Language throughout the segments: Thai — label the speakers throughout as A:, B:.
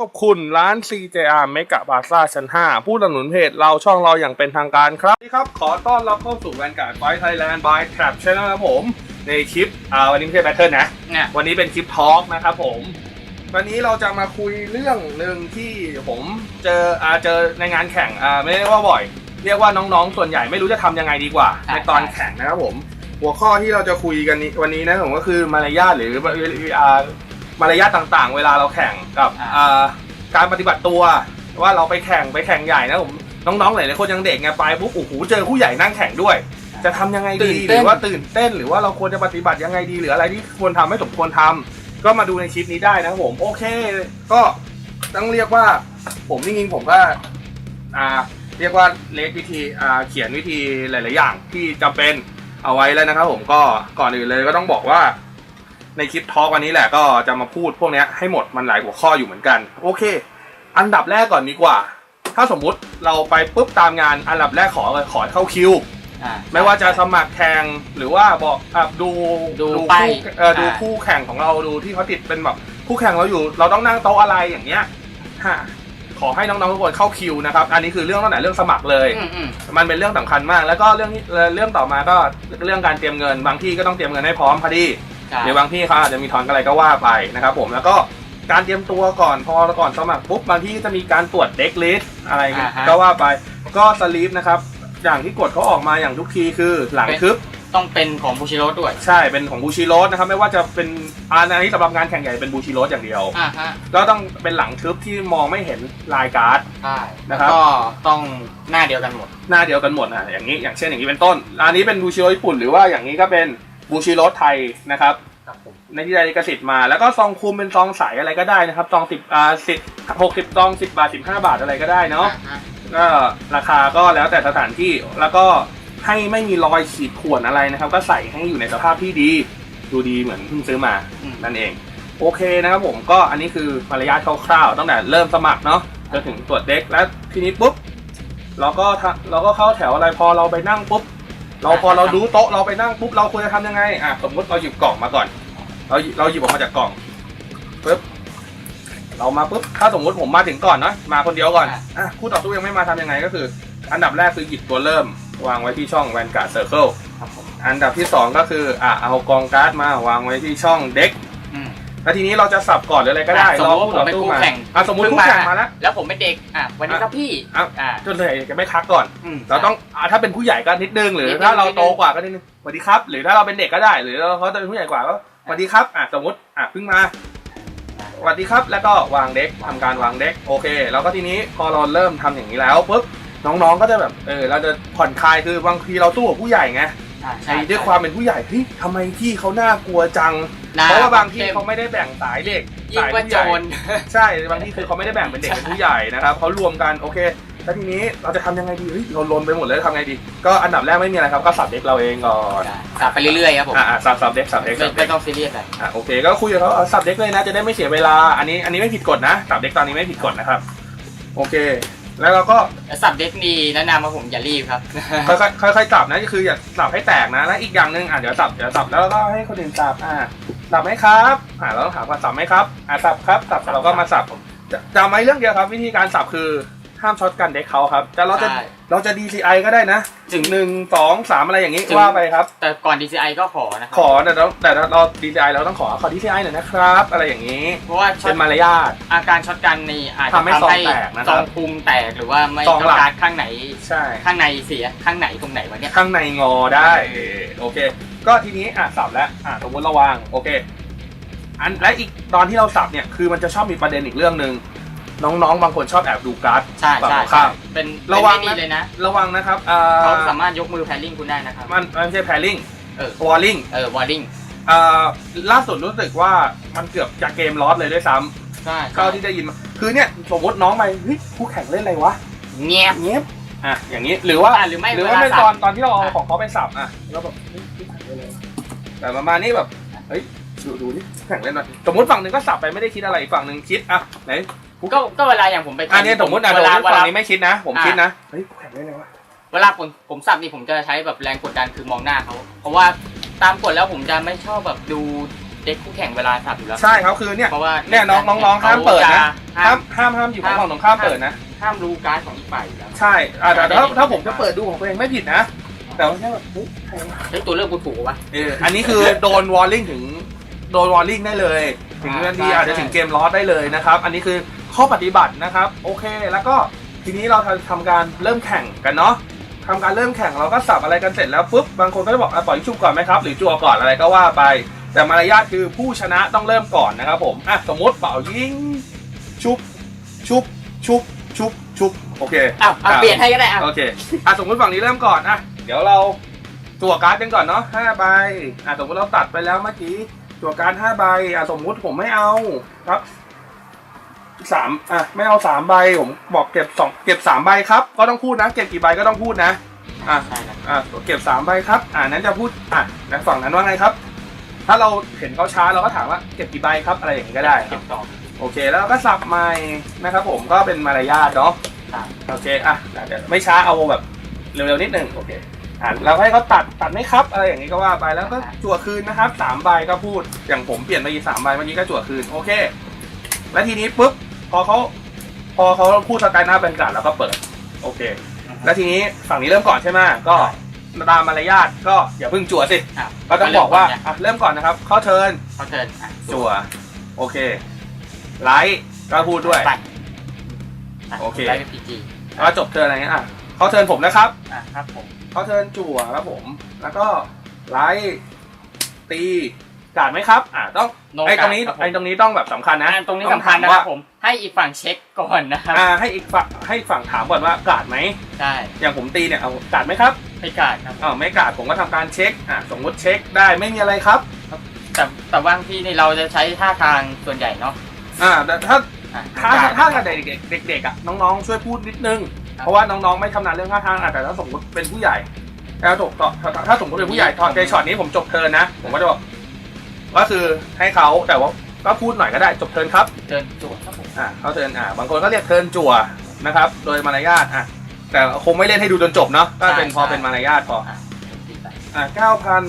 A: ขอบคุณร้าน CJR เมกะบาซ่าชั้น 5 ผู้สนับสนุนเพจเราช่องเราอย่างเป็นทางการครับสวัสดีครับ ขอต้อนรับเข้าสู่แวนการ์ดไฟไทยแลนด์บายแทร็บช n นลครับผม ในคลิป อ่า วันนี้ไม่ใช่แบทเทิลนะ
B: เนี่ย
A: วันนี้เป็นคลิปทอล์กนะครับผม วันนี้เราจะมาคุยเรื่องหนึ่งที่ผมเจออาเจอในงานแข่งอ่าไม่ได้ว่าบ่อย เรียกว่าน้องๆ ส่วนใหญ่ไม่รู้จะทำยังไงดีกว่า
B: ใช่
A: ในตอนแข่งนะครับผม หัวข้อที่เราจะคุยกันนี้วันนี้นะผมก็คือมารยาทหรืออ่า มารยาทต่างๆ เวลาเราแข่งกับอ่าการปฏิบัติตัว ว่าเราไปแข่งไปแข่งใหญ่นะผมน้องๆหลายๆคนยังเด็กไงไปปุ๊บโอ้โหเจอผู้ใหญ่นั่งแข่งด้วย จะทำยังไง
B: ตื่
A: ดี
B: น
A: ห
B: เต้น
A: รือว่าตื่นเต้น หรือว่าเราควรจะปฏิบัติยังไงดีหรืออะไรที่ควรทำไม่สมควรทำก็มาดูในคลิปนี้ได้นะครับผมโอเค ก็ต้องเรียกว่า ผมจริงๆผมก็อ่าเรียกว่าเลขวิธีอ่าเขียนวิธีหลาย ๆ อย่างที่จำเป็นเอาไว้แล้วนะครับผมก็ก่อนอื่นเลยก็ต้องบอกว่า ในคลิปทอล์กวันนี้แหละก็จะมาพูดพวกเนี้ยให้หมดมันหลายหัวข้ออยู่เหมือนกัน โอเค อันดับแรกก่อนดีกว่า ถ้าสมมุติเราไปปุ๊บตามงานอันดับแรกขอเลยขอเข้าคิว
B: อ่า
A: ไม่ว่าจะสมัครแข่งหรือว่าบอกอะดู
B: ดูป้าย
A: คู่เออดู
B: อ่า
A: คู่แข่งของเราดูที่เขาติดเป็นแบบคู่แข่งเราอยู่ เราต้องนั่งโต๊ะอะไรอย่างเงี้ยฮะขอให้น้องๆทุกคนเข้าคิวนะครับ อันนี้คือเรื่องตั้งแต่เรื่องสมัครเลย
B: อืมอืม
A: มันเป็นเรื่องสำคัญมาก แล้วก็เรื่องที่เอ่อเรื่องต่อมาก็เรื่องการเตรียมเงิน บางที่ก็ต้องเตรียมเงินให้พร้อมพอดี
B: ใช่
A: เดี๋ยวบางที่เขาอาจจะมีทอนอะไรก็ว่าไปนะครับผมแล้วก็การเตรียมตัวก่อนพอก่อนสมัครปุ๊บบางที่จะมีการตรวจเด็กลิสอะไร
B: อ่าฮะ
A: ก็ว่าไปก็สลีปนะครับอย่างที่กฎเขาออกมาอย่างทุกทีคือหลังทึบ
B: ต้องเป็นของบูชิโร่ด้วย
A: ใช่เป็นของบูชิโรสนะครับไม่ว่าจะเป็นอันนี้สำหรับงานแข่งใหญ่เป็นบูชิโรสอย่างเดียว
B: อ่าฮะ
A: แล้วต้องเป็นหลังทึบที่มองไม่เห็นลายการ์ด
B: ใช่
A: นะ
B: แล้ว
A: ครับ
B: ก็ต้องหน้าเดียวกันหมด
A: หน้าเดียวกันหมดอะอย่างนี้อย่างเช่นอย่างนี้เป็นต้น อันนี้เป็นบูชิโรสญี่ปุ่นหรือว่าอย่างนี้ก็เป็น บูชิโรสไทยนะครับ
B: ครับผม
A: ในที่ได้ลิขสิทธิ์มา แล้วก็ซองคุมเป็นซองใสอะไรก็ได้นะครับซองสิบอ่าสิบหกสิบซองสิบบาทสิบห้าบาทอะไรก็ได้เนาะ
B: อ่ฮ
A: ก็ราคาก็แล้วแต่สถานที่แล้วก็ให้ไม่มีรอยขีดข่วนอะไรนะครับ ก็ใส่ให้อยู่ในสภาพที่ดีดูดีเหมือนเพิ่งซื้อมา
B: อืม
A: นั่นเอง โอเคนะครับผมก็อันนี้คือมารยาทคร่าวๆตั้งแต่เริ่มสมัครเนาะจนถึงตรวจเด็กแล้วทีนี้ปุ๊บเราก็ทะเราก็เข้าแถวอะไรพอเราไปนั่งปุ๊บ เราพอเราดูโต๊ะเราไปนั่งปุ๊บเราควรจะทำยังไงอะสมมติเราหยิบกล่องมาก่อน เราหยิบเราหยิบออกมาจากกล่องปุ๊บเรามาปุ๊บถ้าสมมติผมมาถึงก่อนนะมาคนเดียวก่อนอะคู่ต่อสู้ยังไม่มาทำยังไงก็คือ อันดับแรกคือหยิบตัวเริ่ม วางไว้ที่ช่องแวนการ์ดเซอร์เคิล
B: ครับผม
A: อันดับที่สองก็คืออะเอากองการ์ดมาวางไว้ที่ช่องเด็ก
B: อืม
A: แล้วทีนี้เราจะสับก่อนหรืออะไรก็ได้
B: อะสมมุติว่าผมเป็นคู่แข่ง
A: อะสมมติคู่แข่งมาแล้ว
B: แล้วผมเป็นเด็กอะวันนี้ครับพี่
A: อะ
B: อ่า
A: จนเลยจะไม่ทักก่อน
B: อืม
A: เราต้องอะถ้าเป็นผู้ใหญ่ก็นิดนึงหรือ
B: นิดนึง
A: ถ้าเรา
B: นิดนึง
A: โตกว่าก็นิดนึงสวัสดีครับ หรือถ้าเราเป็นเด็กก็ได้ หรือเราเขาจะเป็นผู้ใหญ่กว่าก็สวัสดีครับอะสมมติอะเพิ่งมาสวัสดีครับ แล้วก็วางเด็กทำการวางเด็กโอเค แล้วก็ทีนี้พอเราเริ่มทำอย่างนี้แล้วปุ๊บน้องๆก็จะแบบเออเราจะผ่อนคลายคือบางทีเราสู้กับผู้ใหญ่ไง
B: อ่า
A: ไอ้ด้วยความเป็นผู้ใหญ่เฮ้ยทำไมที่เขาน่ากลัวจัง
B: หน้
A: เพราะว่าบางที่เขาไม่ได้แบ่งสายเด็ก
B: ยิ่ง
A: สาย
B: กว่า
A: ผู้
B: โจ
A: ใหญ่
B: ร
A: ใช่บางที่คือเขาไม่ได้แบ่งเป็นเด็กเป็นผู้ใหญ่นะครับเขารวมกันโอเคแล้วทีนี้เราจะทำยังไงดีเฮ้ยเราลนไปหมดเลยทำไงดี ก็อันดับแรกไม่มีอะไรครับก็สับเด็กเราเองก่อน
B: สับไปเรื่อยๆครับผม
A: อ่าอ่าสับสับเด็กสับเด็ก
B: ไม่
A: สับเด็
B: ไม่
A: ก
B: ต้องซีเรียสอะไร
A: อะโอเค ก็คุยกับเขาเอาสับเด็กเลยนะจะได้ไม่เสียเวลาอันนี้อันนี้ไม่ผิดกฎนะสับเด็กตอนนี้ไม่ผิดกฎนะครับโอเค แล้วเราก็
B: แล้วสับเด็กนี่แนะนำว่าผมอย่ารีบครับ
A: ค่อยๆค่อยๆสับนะก็คืออย่าสับให้แตกนะแล้วอีกอย่างหนึ่งอะเดี๋ยวสับเดี๋ยวสับแล้วก็ให้คนอื่นสับอะสับไหมครับอะเราต้องถามว่าสับไหมครับอะสับครับสับเราก็มาสับจะจำไว้เรื่องเดียวครับ วิธีการสับคือ ห้ามช็อตกันเด็กเขาครับ แต่เราจะ
B: ใช่
A: เราจะ DCI ก็ได้นะ
B: ถึง
A: หนึ่งสองสามอะไรอย่างนี้
B: ถึง
A: ว่าไปครับ
B: แต่ก่อน DCI ก็ขอนะครั
A: ขอแต่เราแต่เรา DCI เราต้องขอขอ DCI หน่อยนะครับ อะไรอย่างนี้
B: เพราะว่าช็อ
A: เป็
B: ต
A: นมารยาท
B: อาการช็อตกันนี่อาจจะ
A: ทำให้ซองแตกนะครับ
B: ซองพุงแตกหรือว่าไม่
A: ซอง
B: ต้อง
A: หลัก
B: การข้างไหน
A: ใช่
B: ข้างในเสียข้างไหนตรงไหนวะเนี่ย
A: ข้างในงอได้เออโอเค ก็ทีนี้อะสับแล้วอะสมมติเระวางโอเค อันและอีกตอนที่เราสับเนี่ยคือมันจะชอบมีประเด็นอีกเรื่องหนึ่ง น้องๆ บางคนชอบแอบดูการ์ด
B: ใช่
A: ฝั่ง
B: ใช่
A: ตรงข้าม
B: เป็น
A: ระวัง
B: เป็นไม่
A: นะ
B: ดีเลยนะ
A: ระวังนะครับอ่
B: เขาาสามารถยกมือแพลริ่งคุณได้นะครับ
A: มันมันไม่ใช่แพริง
B: เออ
A: วอลลิง
B: เออวอร์ดิ้ง
A: อ่าล่าสุดรู้สึกว่ามันเกือบจะเกมลอสเลยด้วยซ้
B: ใช่ำ
A: เท่าที่ได้ยินมาคือเนี่ยสมมติน้องไปเฮ้ยคู่แข่งเล่นอะไรวะ
B: เงียบ
A: เงียบอะอย่างนี้หรือว่า
B: อะหรือไม่
A: หรือ
B: เว
A: ว่า
B: ลา
A: เป็น
B: สั
A: ตอน
B: บ
A: ตอนที่เราเอา
B: อะ
A: ของเขาไปสับอะแล้วแบบเฮ้ยคู่แข่งเล่นอะไรวะแต่ประมาณนี้แบบเฮ้ยดูดูนี่คู่แข่งเล่นอะไรสมมติฝั่งหนึ่งก็สับไปไม่ได้คิดอะไรอีกฝั่งหนึ่งคิดอะไหน
B: ก็ก็เวลาอย่างผมไป
A: อันนี้สมมติอะ
B: เว
A: สม
B: ลาม
A: ติ
B: เว
A: ฝั่
B: ลาง
A: นี้ไม่คิดนะ ผม
B: อะ
A: คิดนะเฮ้ยคู่แข่งเล่นอะไรวะ
B: เวลาผมผมสับนี่ผมจะใช้แบบแรงกดดันคือมองหน้าเขาเพราะว่าตามกฎแล้วผมจะไม่ชอบแบบดูเด็กคู่แข่งเวลาสับอยู่แล้ว
A: ใช่ครับคือเนี่ย
B: เพราะว่า
A: เนี่ยน้องน้องๆห้ามเปิดนะ
B: ห้า
A: ห้ามมห้ามห้ามหยิบของฝั่งตรงข้ามเปิดนะ
B: ห้ามรู้การ์ดของอีกฝ่ายอยู่แล้ว
A: ใช่อ่าแต่ถ้าถ้าผมจะเปิดดูของตัวเองไม่ผิดนะแต่ว่าแค่แบบปุ๊บใครวะ
B: เฮ้ยตัวเลือกกูถูกปะ
A: เอออันนี้คือโดนวอลลิ่งถึงโดนวอลลิ่งได้เลย ถึง
B: อ่า
A: นาที
B: ใช่
A: อาจจะถึงเกมลอสได้เลยนะครับ อันนี้คือ ข้อปฏิบัตินะครับ โอเค แล้วก็ทีนี้เราทำการเริ่มแข่งกันเนาะทำการเริ่มแข่งเราก็สับอะไรกันเสร็จแล้วปุ๊บบางคนก็จะบอกอะปล่อยชุบก่อนไหมครับ หรือจั่วก่อนอะไรก็ว่าไป แต่มารยาทคือผู้ชนะต้องเริ่มก่อนนะครับผมอะสมมติเป่ายิงชุบชุบชุบชุบชุบโอเค
B: อ้าวเอาเปลี่ยนให้ก็ได้อะ
A: โอเคอะสมมติฝั่งนี้เริ่มก่อนอะเดี๋ยวเราจั่วการ์ดกันก่อนเนาะห้าใบอะสมมติเราตัดไปแล้วเมื่อกี้จั่วการ์ดห้าใบอะสมมุติผมไม่เอาครับ สามอะไม่เอาสามใบผมบอกเก็บสองเก็บสามใบครับ ก็ต้องพูดนะ เก็บกี่ใบก็ต้องพูดนะอะ
B: ใช่ครับ
A: อะเก็บสามใบครับ อ่านั้นจะพูดอะนะฝั่งนั้นว่าไงครับ ถ้าเราเห็นเขาช้าเราก็ถามว่าเก็บกี่ใบครับอะไรอย่างนี้ก็ได้ค
B: เก็
A: รับบ
B: ต่อ
A: โอเค แล้วเราก็สับใหม่นะครับ ผมก็เป็นมารยาทเนาะ
B: ครับ
A: โอเคอะเดี๋ยวไม่ช้าเอาแบบเร็วๆนิดนึงโอเคอะเราให้เขาตัดตัดไหมครับอะไรอย่างนี้ก็ว่าไปแล้วก็จั่วคืนนะครับสามใบก็พูดอย่างผมเปลี่ยนไปอีกสามใบเมื่อกี้ก็จั่วคืนโอเค แล้วทีนี้ปุ๊บ พอเขาพอเขาพูดสกายหน้าเป็นการดแล้วก็เปิด โอเค แล้วทีนี้ฝั่งนี้เริ่มก่อนใช่ไหมก็ตามมารยาทก็อย่าเพิ่งจั่วสิ
B: อะ
A: ก็ต้องบอกว่าอะเริ่มก่อนนะครับ เข้าเชิญ
B: เขาเชิญอะ
A: จั่ว โอเค ไลท์ก็พูดด้วย
B: ไปะ
A: โอเค
B: ได้เป็นพีจี
A: ก็จบเทิร์นอะไรเงี้ยอะเข้าเชิญผมนะครับ
B: อะครับผม
A: เขาเทิร์นจั่วครับผม แล้วก็ไลท์ตี การดไหมครับ อ่าต้อง
B: โน
A: ไอ้ตรงนี้
B: การ์ดคบผม
A: ไอ้ตรงนี้ต้องแบบสำคัญนะ
B: อะตรงนี้
A: อ
B: สำคัญ
A: ถาม
B: นะค
A: ว่า
B: รับผม ให้อีกฝั่งเช็คก่อนนะครับ
A: อ่า ให้อีกฝั่งให้ฝั่งถามก่อนว่าการดไหม
B: ใช่
A: อย่างผมตีเนี่ยเอาการดไหมครับ
B: ให้การ์ดครับ
A: อ้าวไม่การดผมก็ทำการเช็ค อ่าสมมติเช็คได้ไม่มีอะไรครับ
B: แต่แต่บางทีนี่เราจะใช้ท่าทางส่วนใหญ่เนาะ
A: อ่าแต่ถ้า
B: อะ
A: ถ้า
B: การ์ด
A: ถ้ากับเด็กๆเด็กๆอะน้องๆช่วยพูดนิดนึง เพราะว่าน้องๆไม่ชำนาญเรื่องท่าทางอะแต่ถ้าสมมติเป็นผู้ใหญ่แล้วถกต่อถ้าถ้าสมมติเป็นผู้ใหญ่ตอนในช็อตนี้ผมจบเทิร์นนะผมก็จะบอก ก็คือให้เขาแต่ว่าก็พูดหน่อยก็ได้จบเทิร์นครับ
B: เชิญจวดครับผม
A: อ่าเขาเทิร์นอ่าบางคนก็เรียกเทิร์นจั่วนะครับ โดยมารยาทอะแต่คงไม่เล่นให้ดูจนจบเนาะก็เป็นพอเป็นมารยาทพอ
B: อะตีไป
A: อ่าเก้าพัน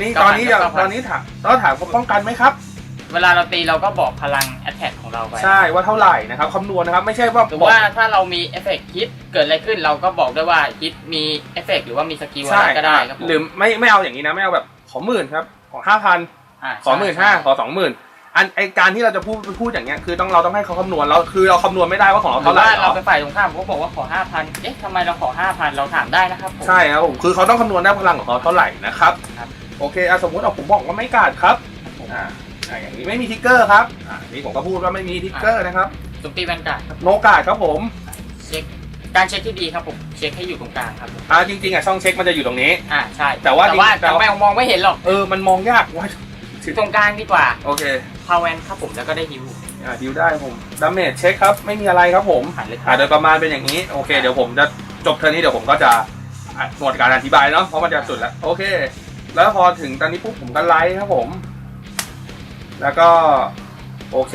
A: นี่ตอนนี้อยาก
B: 9,000
A: ตอนนี้ถามต้องถามเขาป้องกันไหมครับ
B: เวลาเราตีเราก็บอกพลังแอตแทกของเราไป
A: ใช่ว่าเท่าไหร่นะครับคำนวณนะครับ ไม่ใช่ว่า
B: หรือ
A: บอก
B: ว่าถ้าเรามีเอฟเฟกต์ฮิตเกิดอะไรขึ้นเราก็บอกด้วยว่าฮิตมีเอฟเฟกต์หรือว่ามีสกิลอะ
A: ใช่
B: ไรก็ได้ครับผม
A: หรือไม่ไม่เอาอย่างนี้นะไม่เอาแบบขอหมื่นครับขอห้าพันะขอหมื่นห้าขอสองหมื่นอันไอการที่เราจะพูดพูดอย่างเงี้ยคือต้องเราต้องให้เขาคำนวณเราคือเราคำนวณไม่ได้ว่าของเรา
B: หรื
A: เท่า
B: อ
A: ไหร่
B: ว่า
A: หร
B: เรา
A: อ
B: เป็นฝ่ายตรงข้ามเขาบอกว่าขอห้าพันเอ๊ะทำไมเราขอห้าพันเราถามได้นะครับผม
A: ใช่ครับผมคือเขาต้องคำนวณได้พลังของเขาเท่าไหร่นะครับ
B: ครับ
A: โอเคอะสมมติเอาผมบอกว่าไม่กาดครับอ่าอ่าอย่างนี้ไม่มีทิกเกอร์ครับอ่านี่ผมก็พูดว่าไม่มีทิกเกอร์นะครับ
B: จุมตีแวนการ์ดครับ
A: โนกาดครับผม
B: เช็คการเช็คที่ดีครับผมเช็คให้อยู่ตรงกลางครับผม
A: อ่าจริงๆอะช่องเช็คมันจะอยู่ตรงนี้
B: อ่าใช่
A: แต่ว่า
B: แต่ว่า
A: แต่
B: แต่
A: ว่า
B: ไม่มองไม่เห็นหรอก
A: เออมันมองยากว่า
B: ตรงกลางดีกว่า
A: โอเค
B: พาวเวนครับผมแล้วก็ได้ฮิว
A: อ่าดิวได้ผมดาเมจเช็คครับไม่มีอะไรครับผม
B: ผ่านเลยค
A: อ่า
B: รับ
A: โดยประมาณเป็นอย่างนี้โอเคเดี๋ยวผมจะจบเทอร์นี้เดี๋ยวผมก็จะอะหมดการอธิบายเนาะเพราะมันจะสุดแล้วโอเค แล้วพอถึงตอนนี้ปุ๊บผมก็ไลค์ครับผม แล้วก็โอเค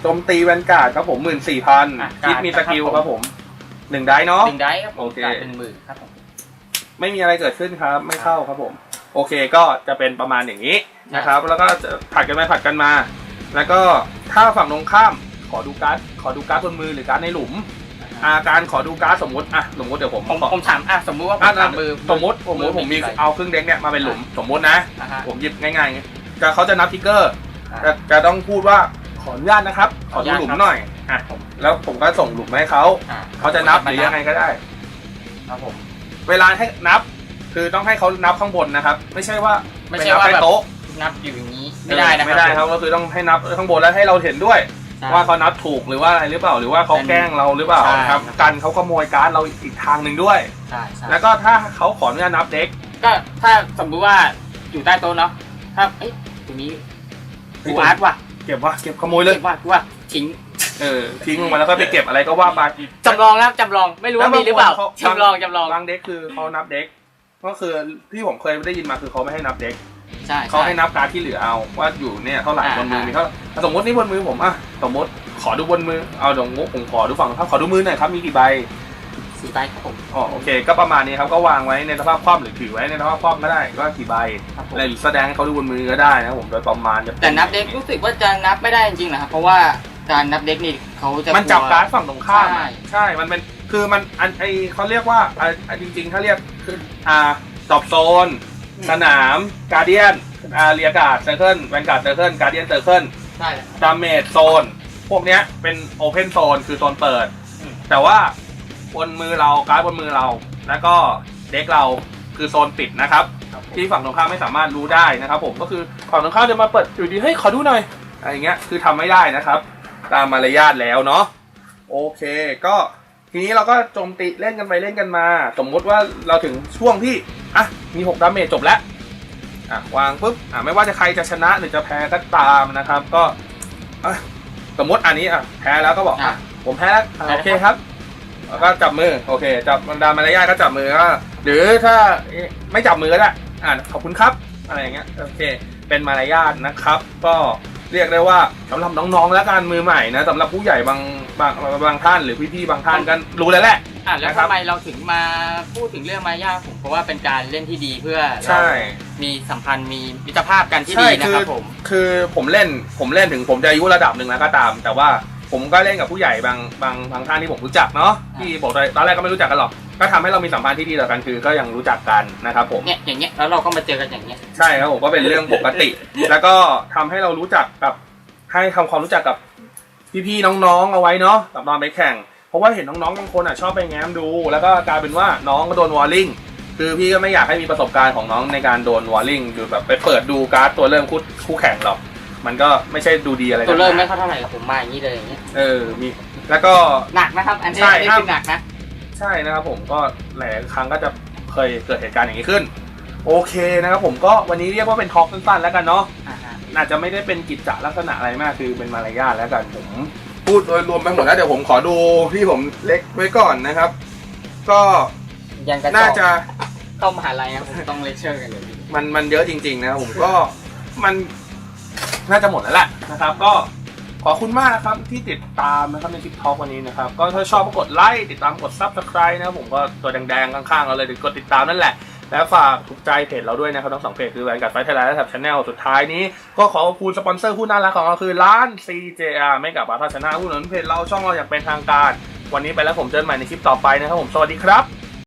A: โจมตีแวนการ์ดครับผมหมื่นสี่พันคิดมีสกิลครับผมหนึ่งได้เนาะ
B: หนึ่งได้ครับผม
A: โอเค
B: การเป็นหมื่นครับผม
A: ไม่มีอะไรเกิดขึ้นครับ ไม่เข้าครับผม โอเคก็จะเป็นประมาณอย่างนี้นะครับ แล้วก็จะผัดกันไปผัดกันมา แล้วก็ถ้าฝั่งตรงข้ามขอดูการ์ดขอดูการ์ดบนมือหรือการ์ดในหลุมอาการขอดูการ์ดสมมติอะสมมติเดี๋ยวผม
B: ผม
A: ขอ
B: ผมถามอะสมมุติว่าผม
A: อะ
B: ถามมือ
A: สมมติสมมติผมมี
B: อะไร
A: เอาครึ่งเด็กเนี่ยมาเป็นหลุมสมมตินะ
B: อ่าฮะ
A: ผมหยิบง่ายๆไงจะเขาจะนับทิกเกอร์
B: อ่า
A: จะจะต้องพูดว่าขออนุญาตนะครับ ขอดู
B: ขออนุญาต
A: หลุม
B: ครับ
A: หน่อยอะผมแล้วผมก็ส่งหลุมมาให้เขา
B: อ่า
A: เขาจะนับหรือยังไงก็ได้
B: ครับผม
A: เวลาให้นับ คือต้องให้เขานับข้างบนนะครับ ไม่ใช่ว่า
B: ไม่
A: ป
B: ใช่
A: นับ
B: ว่า
A: ใต้
B: แบบ
A: โต๊ะ
B: นับอยู่อย่างนี้ไม่ได้นะครับ
A: ไม่ได้ครับก็คือต้องให้นับข้างบนแล้วให้เราเห็นด้วย
B: ใช่
A: ว่าเขานับถูกหรือว่าอะไรหรือเปล่าหรือว่าเขา
B: เป็น
A: แกล้งเราหรือเปล่า
B: ใช่
A: ครับกันเขาขโมยการ์ดเราอีกทางหนึ่งด้วย
B: ใช่ใช่
A: แล้วก็ถ้าเขาขออนุญาตนับเด็ก
B: ก็ถ้าสมมุติว่าอยู่ใต้โต๊ะเนาะถ้าเอ้ยตรงนี้กูอาร์ตว่ะ
A: เก็บว่าเก็บขโมยเลย
B: เก็บว่ะกูว่าทิ้ง
A: เออทิ้งลงมาแล้วก็ไปเก็บอะไรก็ว่าไป
B: จำลองแล้วจำลองไม่รู้ว่ามีหรือเปล่า
A: แล้วบางคนเขา
B: จำลองจำลอง
A: บางเด็กคือเขานับเด็ก ก็คือที่ผมเคยได้ยินมาคือเขาไม่ให้นับเด็ก
B: ใช่
A: เขาให้นับการดที่เหลือเอาว่าอยู่เนี่ยเท่าไหร่
B: อ่า
A: บนมือมีเท่าไหร่อะสมมตินี่บนมือผมอะสมมติขอดูบนมือเอาเดี๋ยวผมขอดูฝั่งครับขอดูมือหน่อยครับมีกี่ใบ
B: สี่ใบครับผม
A: อ๋อโอเค ก็ประมาณนี้ครับก็วางไว้ในสภาพคว่ำหรือถือไว้ในสภาพคว่ำก็ได้ก็กี่ใบ
B: ครับผม
A: หรือแสดงให้เขาดูบนมือก็ได้นะครับผมโดยประมาณจะเป็
B: แต่นับเด็กรู้สึกว่าจะนับไม่ได้จริงๆนะครับเพราะว่าการนับเด็กนี่เขาจะ
A: มันจับ
B: กลัว
A: การ์ดฝั่งตรงข้าม
B: ใช่
A: อะใช่ มันเป็นคือมันอันไอเขาเรียกว่าอ่าอ่าจริงๆ ถ้าเรียกคื ออ่าตอบโซน สนามการเดียนอ่าเรียกาดเซอร์เคิลแวนการ์ดเซอร์เคิลการเดียนเซอร์เคิล
B: ใช่แล้ว
A: ดาเมจโซน พวกเนี้ยเป็นโอเพนโซนคือโซนเปิด
B: อืม
A: แต่ว่าบนมือเราการ์ดบนมือเรา แล้วก็เด็กเราคือโซนปิดนะครับ
B: ครับผม
A: ที่ฝั่งตรงข้ามไม่สามารถรู้ได้นะครับ ผมก็คือฝั่งตรงข้ามจะมาเปิดอยู่ดีเฮ้ยขอดูหน่อยอะไรอย่างเงี้ยคือทำไม่ได้นะครับ ตามมารยาทแล้วเนาะโอเคก็ ทีนี้เราก็โจมตีเล่นกันไปเล่นกันมา สมมุติว่าเราถึงช่วงที่อะมี 6 ดาเมจจบแล้วอะวางปุ๊บอะไม่ว่าจะใครจะชนะหรือจะแพ้ก็ตามนะครับ ก็อะสมมติอันนี้อะแพ้แล้วก็บอกอะผมแพ้แล้วอะโอเคครับแล้วก็จับมือโอเค จับบรรดามารยาทก็จับมือก็หรือถ้าไม่จับมือก็ได้อะขอบคุณครับอะไรอย่างเงี้ยโอเค เป็นมารยาทนะครับ ก็ เรียกได้ว่าสำหรับน้องๆ และการมือใหม่นะสำหรับผู้ใหญ่บางบางบางท่านหรือพี่ๆบางท่านกันรู้แล้วแหละ
B: อะแล้ว
A: นะครับ
B: ทำไมเราถึงมาพูดถึงเรื่องมารยาทผมเพราะว่าเป็นการเล่นที่ดีเพื่อ
A: ใช่
B: เรามีสัมพันธ์มีมิตรภาพกันที่
A: ใช่
B: ดีนะ
A: คื
B: ค
A: อ
B: รับผม
A: คือผมเล่นผมเล่นถึงผมจะอายุระดับหนึ่งแล้วก็ตาม แต่ว่า ผมก็เล่นกับผู้ใหญ่บางบางบางท่านที่ผมรู้จักเนาะที่บอกตอนแรกก็ไม่รู้จักกันหรอก ก็ทำให้เรามีสัมพันธ์ที่ดีต่อกันคือก็ยังรู้จักกันนะครับผม
B: เนี่ยอย่างเงี้ยแล้วเราก็มาเจอกันอย่างเงี้ย
A: ใช่ครับผมก็เป็นเรื่องปกติ แล้วก็ทำให้เรารู้จักกับให้ทำความรู้จักกับพี่ๆน้องๆเอาไว้เนาะสำหรับไปแข่ง เพราะว่าเห็นน้องๆบางคนอะชอบไปแง้มดู แล้วก็กลายเป็นว่าน้องก็โดนวอลลิงคือพี่ก็ไม่อยากให้มีประสบการณ์ของน้องในการโดนวอลลิงคือแบบไปเปิดดูการ์ดตัวเริ่มคู่คู่แข่งหรอก มันก็ไม่ใช่ดูดีอะไร
B: ตัวเริ่มไม่
A: นะ
B: ค่อยเท่าไหร่ผมมาอย่างนี้เลยอย่างเงี้ย
A: เออมีแล้วก็
B: หนักนะครับ อันนี้
A: ใช่
B: อันนี้
A: ครับ
B: คือหนักนะ
A: ใช่นะครับผมก็หลายครั้งก็จะเคยเกิดเหตุการณ์อย่างนี้ขึ้น โอเคนะครับผมก็วันนี้เรียกว่าเป็นทอล์กสั้นๆแล้วกันเนาะ
B: อ่าฮะ
A: อาจจะไม่ได้เป็นกิจจลักษณะอะไรมากคือเป็นมารยาทแล้วกันผม พูดโดยรวมไปหมดแล้วเดี๋ยวผมขอดูที่ผมเล็กไว้ก่อนนะครับ ก็
B: ยังกระจ
A: น่า
B: อก
A: จะ
B: เข้ามหาลัยนะผมต้องเลคเชอร์กันเลย
A: มันมันเยอะจริง ๆ นะครับผมก็มัน น่าจะหมดแล้วแหละนะครับก็ขอบคุณมากนะครับที่ติดตามนะครับในทิกทอกวันนี้นะครับ ก็ถ้าชอบก็กดไลค์ติดตามกดซับสไคร b e นะครับผมก็ตัวแดงๆข้างๆเราเลยกดติดตามนั่นแหละ และฝากถูกใจเพจเราด้วยนะครับทั้งสองเพจคือแวนการ์ดไฟไทยแลนด์และแท็บชาแนลสุดท้ายนี้ก็ขอขอบคุณสปอนเซอร์ผู้น่ารักของเราคือร้าน CJR ไม่กับบาทาชนะผู้หนุนเพจเราช่องเราอย่างเป็นทางการ วันนี้ไปแล้วผมเจอกันใหม่ในคลิปต่อไปนะครับผมสวัสดีครับ